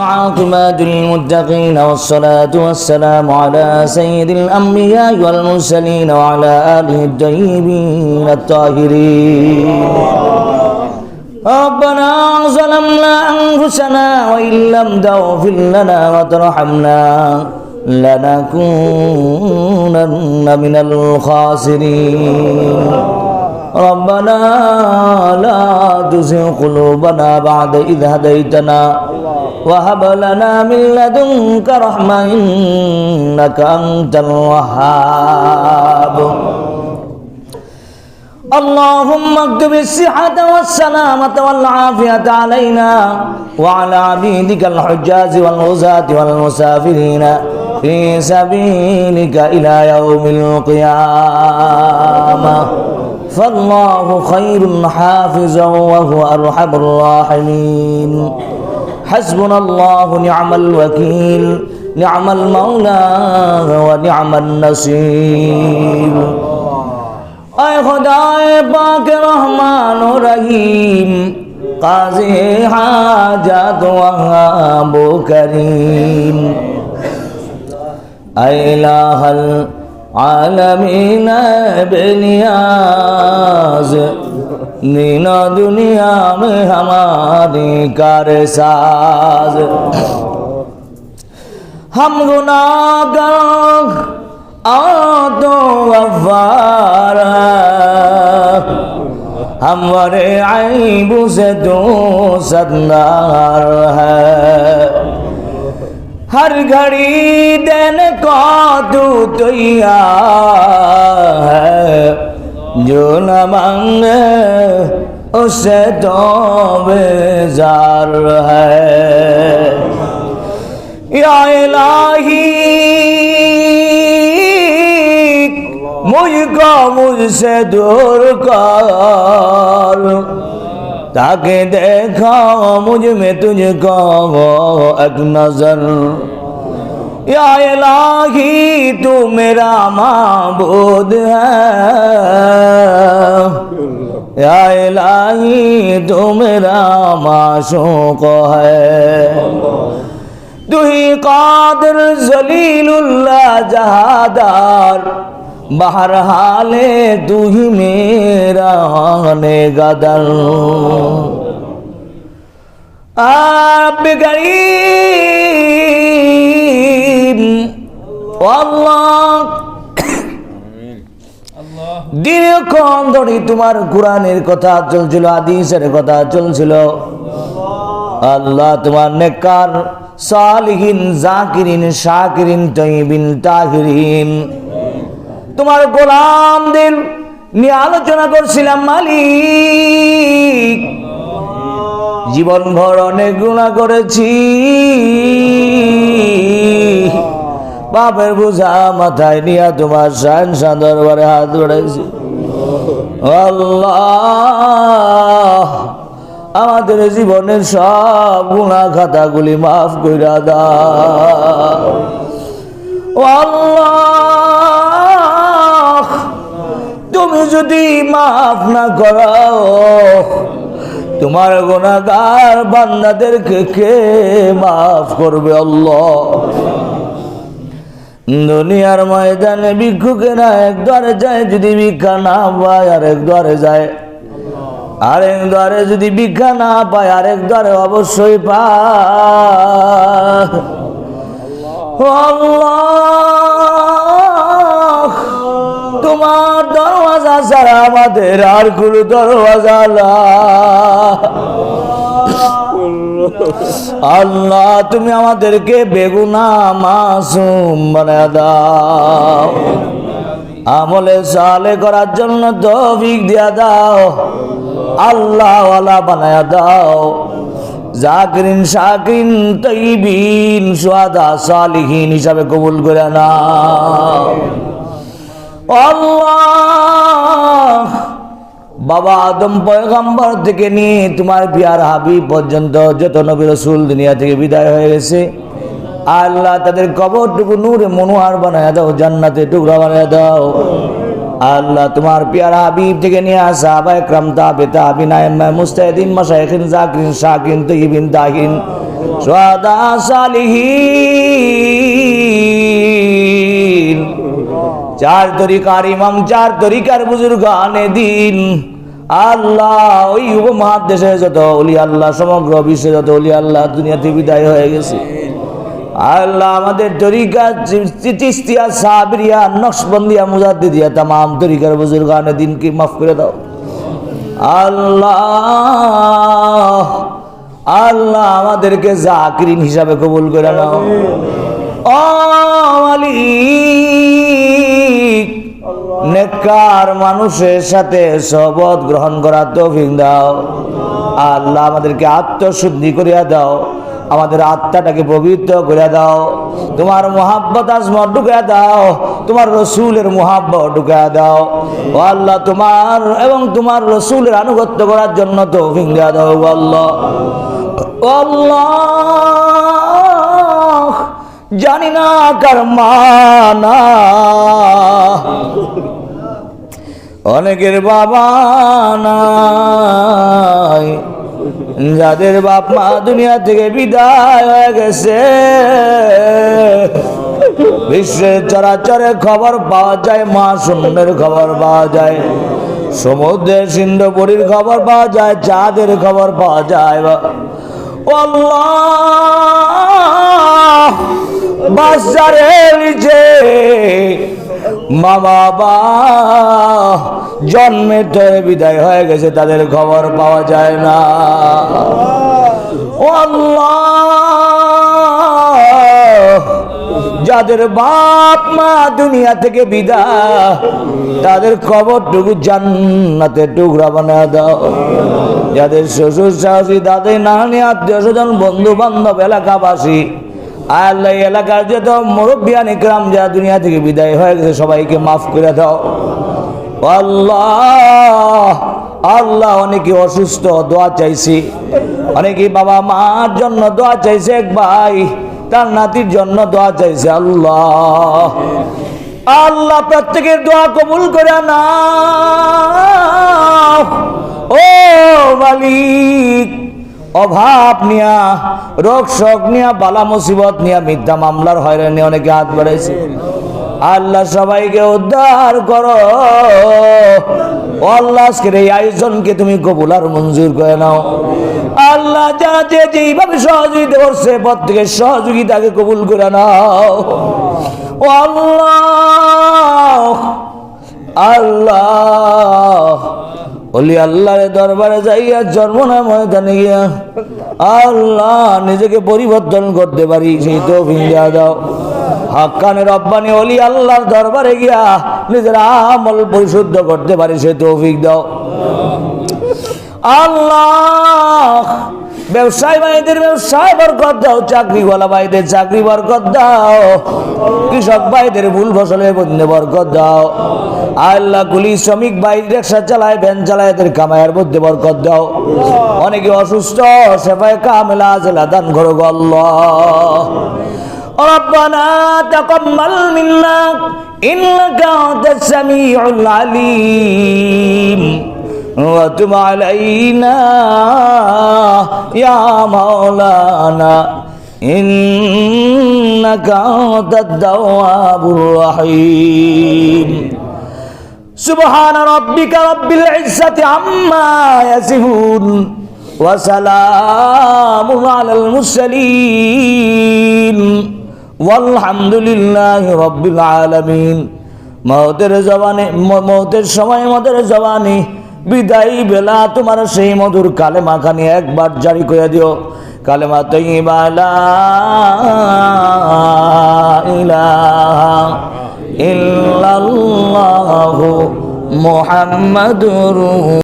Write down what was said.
عاقبات للمتقين والصلاة والسلام على سيد الأنبياء والمرسلين وعلى آله الطيبين الطاهرين. ربنا ظلمنا أنفسنا وإن لم تغفر لنا وترحمنا لنكونن من الخاسرين. ربنا لا تزغ قلوبنا بعد إذ هديتنا وهب لنا من لدنك رحمة إنك أنت الوهاب اللهم اكتب الصحة والسلامة والعافية علينا وعلى عبيدك الحجاج والغزاة والمسافرين في سبيلك إلى يوم القيامة فالله خير حافظا وهو أرحم الراحمين. حسبنا الله نعم الوكيل نعم المولى ونعم النصير. اے خدائے پاک رحمان و رحیم قاضی حاجت وہاب کریم. اے الہ আলমিন বেনিয়াজ नीना दुनिया में हमारी कर साज हम गुनागार आदो अवार हमारे आईबू से दो सदनार है हर घड़ी देन का तू तैया है। जो न मांग, उसे तो बेजार है। या इलाही, मुझको मुझसे दूर कर। ताकि देखा मुझमें तुझको एक नज़र। या इलाही, तू मेरा माबूद है। या इलाही, तू मेरा माशूक है। तू ही कादर जलीलुल्ला जहादार। बहरहाल, तू ही मेरा গাদান আব্বে গরিব। দীর্ঘক্ষণ ধরে তোমার কোরআনের কথা চলছিল আদিসের কথা চলছিল। আল্লাহ তোমার নেকার সালহীন, জাকিরিন, শাকিরিন তৈবিন তাহিরিন। তোমার গোলাম দিন নিয়ে আলোচনা করছিলাম, মালিক। জীবন ভর অনেক গুণা করেছি। বাপের বোঝা মাথায় নিয়ে তোমার সায়ন দরবারে হাত বাড়াইছি। আল্লাহ, আমাদের জীবনের সব গুণা খাতাগুলি মাফ কইরা দাও। ও আল্লাহ যদি মাফ না করাও, তোমার গুণাগার বান্দাদেরকে কে মাফ করবে আল্লাহ? দুনিয়ার ময়দানে ভিক্ষুকেরা এক দ্বারে যায়, যদি ভিক্ষা না পায় আরেক দ্বারে যায়। আরেক দ্বারে যদি ভিক্ষা না পায়, আরেক দ্বারে অবশ্যই পায়। আল্লাহ! তোমার দরওয়াজা ছাড়া আমাদের আর কোনো দরওয়াজা না। আল্লাহ, তুমি আমাদেরকে বেগুনা মাসুম বানা দাও। আমলে সালে করার জন্য তৌফিক দিয়া দাও। আল্লাহ ওয়ালা বানায়া দাও। জাকিরিন, শাকিরিন তৈবিন সুয়াদা, সালিহীন হিসাবে কবুল করে নাও। বাবা আদম পয়গম্বর থেকে নিয়ে তোমার বিয়ার হাবি পর্যন্ত যত নবী রসুল দুনিয়া থেকে বিদায় হয়ে গেছে। আল্লাহ তাদের কবরটুকু নূরে মনোহার বানায় দাও, জান্নাতে টুকরা বানায় দাও। আল্লাহ তোমার পিয়ারা হাবিব থেকে নিয়ে আসা আবাই ক্রাম তাবে তাবিন আইম্মা মুস্তাহিদিন, মাশাইখিন, জাকিরিন, শাকিন তৈবিন তাহিন সোয়াদা, সালিহীন। চার তরিকার ইমাম চার তরিকার বুজুর্গ আনে দিন। আল্লাহ, ওই উপমহাদেশে যত অলি আল্লাহ, সমগ্র বিশ্বে যত অলি আল্লাহ দুনিয়াতে বিদায় হয়ে গেছে। আল্লাহ আমাদের তরিকা চিস্তিয়া সাবরিয়া, নকশবন্দিয়া, মুজাদ্দিদিয়া তাম তরিকার বুজুর্গ আনে দিনকে মাফ করে দাও। আল্লাহ আল্লাহ আমাদেরকে জাকিরিন হিসাবে কবুল করে নাও। মালিক নেককার মানুষের সাথে শপথ গ্রহণ করার তৌফিক দাও। আল্লাহ আমাদেরকে আত্মশুদ্ধি করিয়া দাও। আমাদের আত্মাটাকে পবিত্র করে দাও। তোমার মোহাব্বত আজমত ঢুকে দাও। তোমার রসুলের মোহাব্বত ঢুকে দাও। ও আল্লাহ, তোমার এবং তোমার রসুলের আনুগত্য করার জন্য তৌফিক দেওয়া দাও। আল্লাহ আল্লাহ, জানি না কার মানা। অনেকের বাবা নাই। যাদের বাপ মা দুনিয়া থেকে বিদায় হয়ে গেছে। বিশ্বের চরাচরে খবর পাওয়া যায়, মা শূন্যের খবর পাওয়া যায়। সমুদ্রের সিন্ধপুরীর খবর পাওয়া যায়, চাঁদের খবর পাওয়া যায়। আল্লাহ নিচে মা বাবা জন্মের ধরে বিদায় হয়ে গেছে, তাদের খবর পাওয়া যায় না। যাদের বাপ মা দুনিয়া থেকে বিদায়, তাদের খবরটুকু জান্নাতে টুকরা বানা দাও। যাদের শ্বশুর শাশুড়ি দাদে নানি আত্মীয় স্বজন বন্ধু বান্ধব এলাকাবাসী আল্লাহ এলাকার যত মুরব্বিয়ান ইকরাম যারা দুনিয়া থেকে বিদায় হয়ে গেছে, সবাইকে মাফ করে দাও। আল্লাহ আল্লাহ অনেকে অসুস্থ, দোয়া চাইছি। অনেকে বাবা মার জন্য দোয়া চাইছে, এক ভাই তার নাতির জন্য দোয়া চাইছে। আল্লাহ আল্লাহ প্রত্যেকের দোয়া কবুল করে না ও মালিক অভাব নিয়া, রোগ শোক নিয়া, বালা মুসিবত নিয়া মিথ্যা মামলার হয়রানি অনেকে হাত বাড়াইছে। আল্লাহ সবাইকে উদ্ধার করো। ও আল্লাহ আজকের এই আয়োজনকে তুমি কবুল আর মঞ্জুর করে নাও। আল্লাহ যা যে যেইভাবে সহযোগিতা করছে, প্রত্যেকের সহযোগিতাকে কবুল করে নাও। ও আল্লাহ আল্লাহ। বলি, আল্লাহর দরবারে যাইয়া জন্ম না ময়দানে গিয়া আল্লাহ নিজেকে পরিবর্তন করতে পারি, সেই তো ভিঙ্গা দাও। হাক্কানের রব্বানি অলি আল্লাহর দরবারে গিয়া নিজের আমল পরিশুদ্ধ করতে পারি সে তৌফিক দাও। আল্লাহ, ব্যবসায় ভাইদের ব্যবসায় বরকত দাও, চাকরিওয়ালা ভাইদের চাকরি বরকত দাও, কৃষক ভাইদের ভুল ফসলের মধ্যে বরকত দাও। আল্লাহ কুলি শ্রমিক ভাই রিক্সা চালায় ভ্যান চালায় এদের কামায়ের মধ্যে বরকত দাও অনেকে অসুস্থ সেফায় কামেলা জেলা দান করো গো আল্লাহ ربنا تقبل منا إنك أنت السميع العليم وتب علينا يا مولانا إنك أنت التواب الرحيم সুবহান রব্বিকা রব্বিল ইজ্জাতি আম্মা ইয়াসিফুন ওয়া সালামুন আলাল মুরসালিন। আলহামদুলিল্লাহি রব্বিল আলামিন। মওতের জবানে মওতের সময় মদের জবানে বিদায়ী বেলা তোমার সেই মধুর কালেমা খানি একবার জারি করে দিও। কালেমা তৈবালা ইলাহা ইল্লাল্লাহু মুহাম্মাদুর